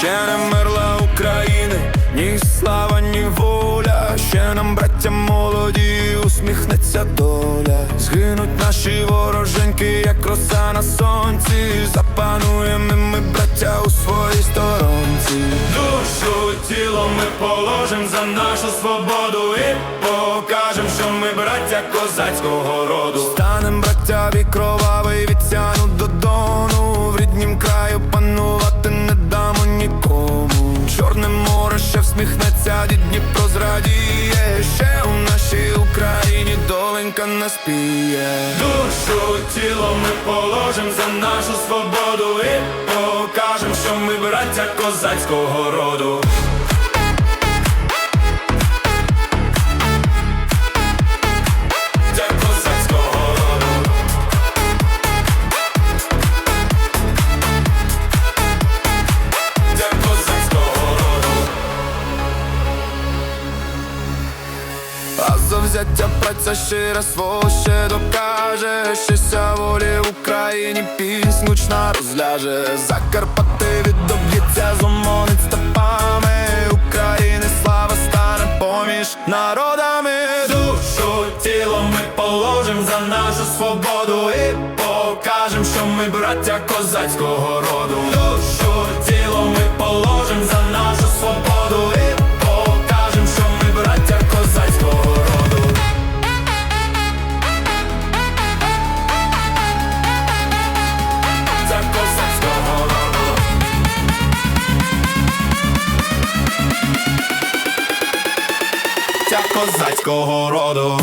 Ще не мерла України, ні слава, ні воля. Ще нам, браття молоді, усміхнеться доля. Згинуть наші вороженьки, як роса на сонці. Запануємо ми, браття, у своїй сторонці. Душу тіло ми положим за нашу свободу і покажем, що ми браття козацького роду. Станем браття кровавий від Сяну до Дону. В ріднім краю панувати ще всміхнеться, дід Дніпро зрадіє. Ще у нашій Україні доленька наспіє. Душу тіло ми положим за нашу свободу і покажем, що ми браття козацького роду. А завзяття праця щира свого ще докаже Щастя волі в Україні піснь гучна розляже. Закарпати відоб'ється, зумонить степами України слава стане поміж народами. Душу тіло ми положим за нашу свободу І покажем, що ми браття козацького роду Ця козацького роду